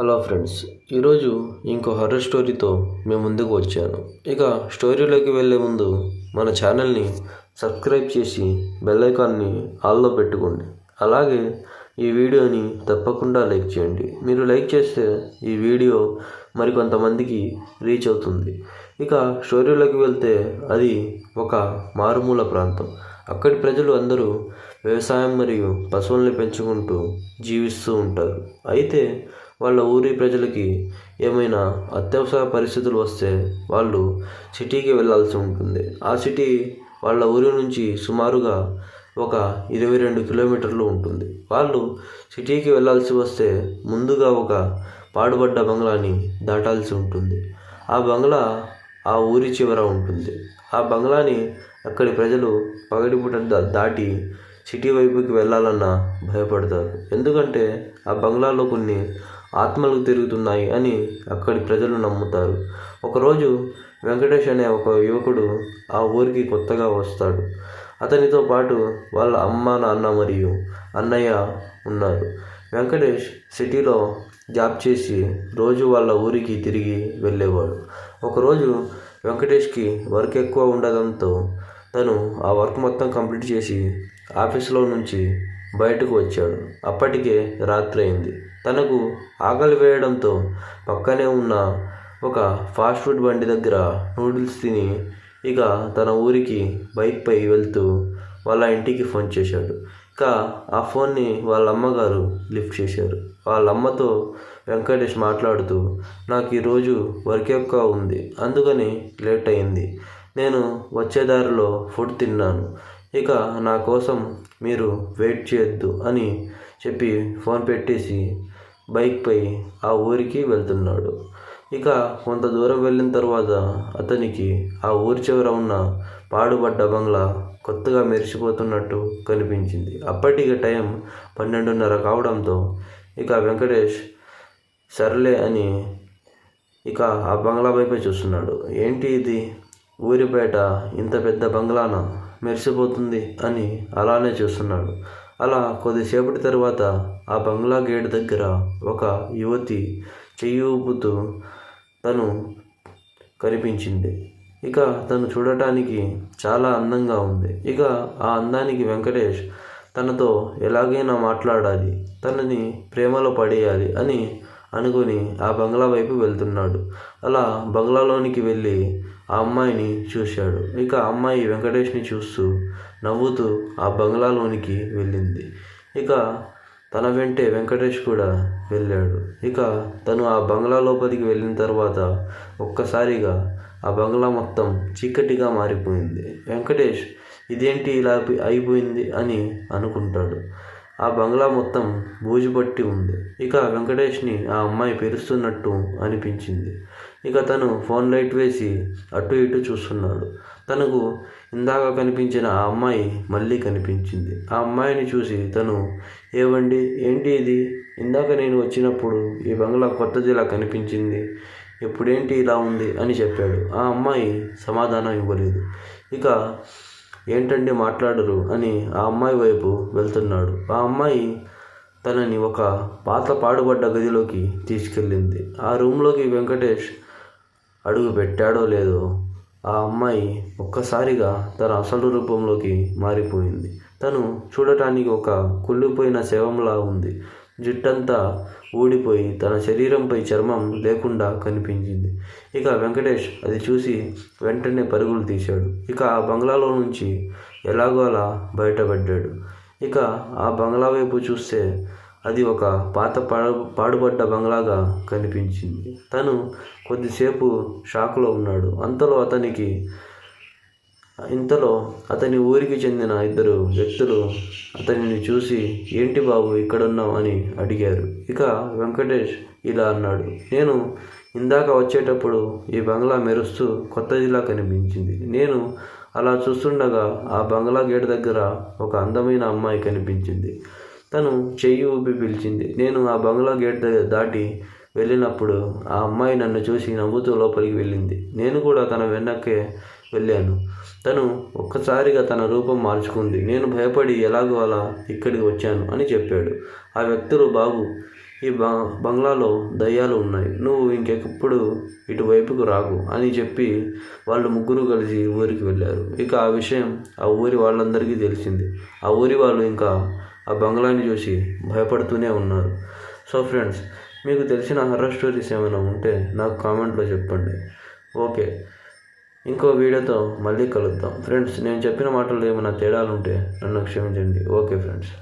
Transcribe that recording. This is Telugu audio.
హలో ఫ్రెండ్స్ ఈరోజు ఇంకో హర్రర్ స్టోరీతో మేము ముందుకు వచ్చాను. ఇక స్టోరీలోకి వెళ్ళే ముందు మన ఛానల్ని సబ్స్క్రైబ్ చేసి బెల్ ఐకాన్ని ఆల్లో పెట్టుకోండి. అలాగే ఈ వీడియోని తప్పకుండా లైక్ చేయండి. మీరు లైక్ చేస్తే ఈ వీడియో మరికొంతమందికి రీచ్ అవుతుంది. ఇక స్టోరీలోకి వెళ్తే అది ఒక మారుమూల ప్రాంతం. అక్కడి ప్రజలు అందరూ వ్యవసాయం మరియు పశువుల్ని పెంచుకుంటూ జీవిస్తూ ఉంటారు. అయితే వాళ్ళ ఊరి ప్రజలకి ఏమైనా అత్యవసర పరిస్థితులు వస్తే వాళ్ళు సిటీకి వెళ్ళాల్సి ఉంటుంది. ఆ సిటీ వాళ్ళ ఊరి నుంచి సుమారుగా ఒక ఇరవై రెండు కిలోమీటర్లు ఉంటుంది. వాళ్ళు సిటీకి వెళ్ళాల్సి వస్తే ముందుగా ఒక పాడుబడ్డ బంగ్లాని దాటాల్సి ఉంటుంది. ఆ బంగ్లా ఆ ఊరి చివర ఉంటుంది. ఆ బంగ్లాని అక్కడి ప్రజలు పగటిపూట దాటి సిటీ వైపుకి వెళ్ళాలన్నా భయపడతారు. ఎందుకంటే ఆ బంగ్లాలో కొన్ని ఆత్మలు తిరుగుతున్నాయి అని అక్కడి ప్రజలు నమ్ముతారు. ఒకరోజు వెంకటేష్ అనే ఒక యువకుడు ఆ ఊరికి కొత్తగా వస్తాడు. అతనితో పాటు వాళ్ళ అమ్మ నాన్న మరియు అన్నయ్య ఉన్నారు. వెంకటేష్ సిటీలో జాబ్ చేసి రోజు వాళ్ళ ఊరికి తిరిగి వెళ్ళేవాడు. ఒకరోజు వెంకటేష్కి వర్క్ ఎక్కువ ఉండడంతో తను ఆ వర్క్ మొత్తం కంప్లీట్ చేసి ఆఫీస్లో నుంచి బయటకు వచ్చాడు. అప్పటికే రాత్రి అయింది తనకు ఆకలి వేయడంతో పక్కనే ఉన్న ఒక ఫాస్ట్ ఫుడ్ బండి దగ్గర నూడిల్స్ తిని ఇక తన ఊరికి బైక్పై వెళ్తూ వాళ్ళ ఇంటికి ఫోన్ చేశాడు. ఇక ఆ ఫోన్ని వాళ్ళ అమ్మగారు లిఫ్ట్ చేశారు. వాళ్ళ అమ్మతో వెంకటేష్ మాట్లాడుతూ నాకు ఈరోజు వర్క్ ఎక్కువ ఉంది. అందుకని లేట్ అయింది. నేను వచ్చే దారిలో ఫుడ్ తిన్నాను. ఇక నా కోసం మీరు వెయిట్ చేయొద్దు అని చెప్పి ఫోన్ పెట్టేసి బైక్పై ఆ ఊరికి వెళ్తున్నాడు. ఇక కొంత దూరం వెళ్ళిన తర్వాత అతనికి ఆ ఊరి చివర ఉన్న పాడుబడ్డ బంగ్లా కొత్తగా మెరిసిపోతున్నట్టు కనిపించింది. అప్పటికి టైం పన్నెండున్నర కావడంతో ఇక వెంకటేష్ సర్లే అని ఇక ఆ బంగ్లా వైపే చూస్తున్నాడు. ఏంటి ఇది? ఊరి బయట ఇంత పెద్ద బంగ్లాన మెరిసిపోతుంది అని అలానే చూస్తున్నాడు. అలా కొద్దిసేపటి తర్వాత ఆ బంగ్లా గేట్ దగ్గర ఒక యువతి చెయ్యి ఊపుతూ తను కనిపించింది. ఇక తను చూడటానికి చాలా అందంగా ఉంది. ఇక ఆ అందానికి వెంకటేష్ తనతో ఎలాగైనా మాట్లాడాలి తనని ప్రేమలో పడేయాలి అని అనుకుని ఆ బంగ్లా వైపు వెళ్తున్నాడు. అలా బంగ్లాలోనికి వెళ్ళి ఆ అమ్మాయిని చూశాడు. ఇక ఆ అమ్మాయి వెంకటేష్ని చూస్తూ నవ్వుతూ ఆ బంగ్లాలోనికి వెళ్ళింది. ఇక తన వెంటే వెంకటేష్ కూడా వెళ్ళాడు. ఇక తను ఆ బంగ్లా లోపలికి వెళ్ళిన తర్వాత ఒక్కసారిగా ఆ బంగ్లా మొత్తం చీకటిగా మారిపోయింది. వెంకటేష్ ఇదేంటి ఇలా అయిపోయింది అని అనుకుంటాడు. ఆ బంగ్లా మొత్తం బూజు పట్టి ఉంది. ఇక వెంకటేష్ని ఆ అమ్మాయి పిలుస్తున్నట్టు అనిపించింది. ఇక తను ఫోన్ లైట్ వేసి అటు ఇటు చూస్తున్నాడు. తనకు ఇందాక కనిపించిన ఆ అమ్మాయి మళ్ళీ కనిపించింది. ఆ అమ్మాయిని చూసి తను ఏవండి ఏంటి ఇది? ఇందాక నేను వచ్చినప్పుడు ఈ బంగ్లా కొత్తదిలా కనిపించింది. ఇప్పుడేంటి ఇలా ఉంది? అని చెప్పాడు. ఆ అమ్మాయి సమాధానం ఇవ్వలేదు. ఇక ఏంటండి మాట్లాడరు? అని ఆ అమ్మాయి వైపు వెళ్తున్నాడు. ఆ అమ్మాయి తనని ఒక పాత పాడుబడ్డ గదిలోకి తీసుకెళ్ళింది. ఆ రూమ్లోకి వెంకటేష్ అడుగు పెట్టాడో లేదో ఆ అమ్మాయి ఒక్కసారిగా తన అసలు రూపంలోకి మారిపోయింది. తను చూడటానికి ఒక కుళ్ళిపోయిన శవంలా ఉంది. జుట్టంతా ఊడిపోయి తన శరీరంపై చర్మం లేకుండా కనిపించింది. ఇక వెంకటేష్ అది చూసి వెంటనే పరుగులు తీశాడు. ఇక ఆ బంగ్లాలో నుంచి ఎలాగో అలా బయటపడ్డాడు. ఇక ఆ బంగ్లా వైపు చూస్తే అది ఒక పాత పాడు బంగ్లాగా కనిపించింది. తను కొద్దిసేపు షాక్లో ఉన్నాడు. అంతలో అతనికి ఇంతలో అతని ఊరికి చెందిన ఇద్దరు వ్యక్తులు అతనిని చూసి ఏంటి బాబు ఇక్కడున్నావు? అని అడిగారు. ఇక వెంకటేష్ ఇలా అన్నాడు నేను ఇందాక వచ్చేటప్పుడు ఈ బంగ్లా మెరుస్తూ కొత్తదిలా కనిపించింది. నేను అలా చూస్తుండగా ఆ బంగ్లా గేట్ దగ్గర ఒక అందమైన అమ్మాయి కనిపించింది. తను చెయ్యి ఊపి పిలిచింది నేను ఆ బంగ్లా గేట్ దగ్గర దాటి వెళ్ళినప్పుడు ఆ అమ్మాయి నన్ను చూసి నవ్వుతూ లోపలికి వెళ్ళింది. నేను కూడా తన వెనక్కే వెళ్ళాను. తను ఒక్కసారిగా తన రూపం మార్చుకుంది. నేను భయపడి ఎలాగో అలా ఇక్కడికి వచ్చాను అని చెప్పాడు. ఆ వ్యక్తులు బాబు ఈ బంగ్లాలో దయ్యాలు ఉన్నాయి. నువ్వు ఇంకెప్పుడు ఇటువైపుకు రాకు అని చెప్పి వాళ్ళు ముగ్గురు కలిసి ఊరికి వెళ్ళారు. ఇక ఆ విషయం ఆ ఊరి వాళ్ళందరికీ తెలిసింది. ఆ ఊరి వాళ్ళు ఇంకా ఆ బంగ్లాని చూసి భయపడుతూనే ఉన్నారు. సో ఫ్రెండ్స్ మీకు తెలిసిన హర్రర్ స్టోరీస్ ఏమైనా ఉంటే నాకు కామెంట్లో చెప్పండి. ఓకే. ఇంకో వీడియోతో మళ్ళీ కలుద్దాం. ఫ్రెండ్స్ నేను చెప్పిన మాటలు ఏమైనా తేడాలు ఉంటే నన్ను క్షమించండి. Okay friends